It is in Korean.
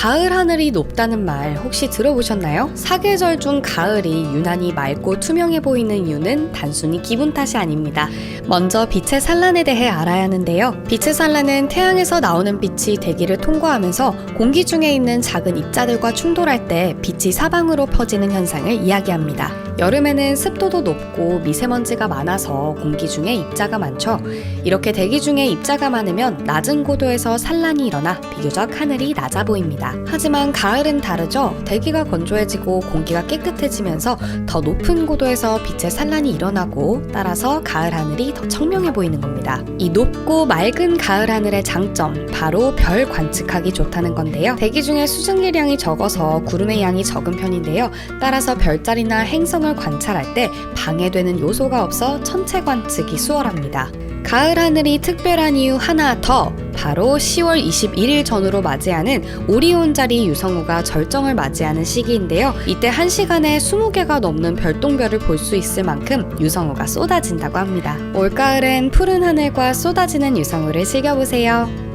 가을 하늘이 높다는 말 혹시 들어보셨나요? 사계절 중 가을이 유난히 맑고 투명해 보이는 이유는 단순히 기분 탓이 아닙니다. 먼저 빛의 산란에 대해 알아야 하는데요. 빛의 산란은 태양에서 나오는 빛이 대기를 통과하면서 공기 중에 있는 작은 입자들과 충돌할 때 빛이 사방으로 퍼지는 현상을 이야기합니다. 여름에는 습도도 높고 미세먼지가 많아서 공기 중에 입자가 많죠. 이렇게 대기 중에 입자가 많으면 낮은 고도에서 산란이 일어나 비교적 하늘이 낮아 보입니다. 하지만 가을은 다르죠. 대기가 건조해지고 공기가 깨끗해지면서 더 높은 고도에서 빛의 산란이 일어나고 따라서 가을 하늘이 더 청명해 보이는 겁니다. 이 높고 맑은 가을 하늘의 장점 바로 별 관측하기 좋다는 건데요. 대기 중에 수증기량이 적어서 구름의 양이 적은 편인데요. 따라서 별자리나 행성을 관찰할 때 방해되는 요소가 없어 천체 관측이 수월합니다. 가을 하늘이 특별한 이유 하나 더 바로 10월 21일 전후로 맞이하는 오리온 자리 유성우가 절정을 맞이하는 시기인데요. 이때 1시간에 20개가 넘는 별똥별을 볼 수 있을 만큼 유성우가 쏟아진다고 합니다. 올가을엔 푸른 하늘과 쏟아지는 유성우를 즐겨보세요.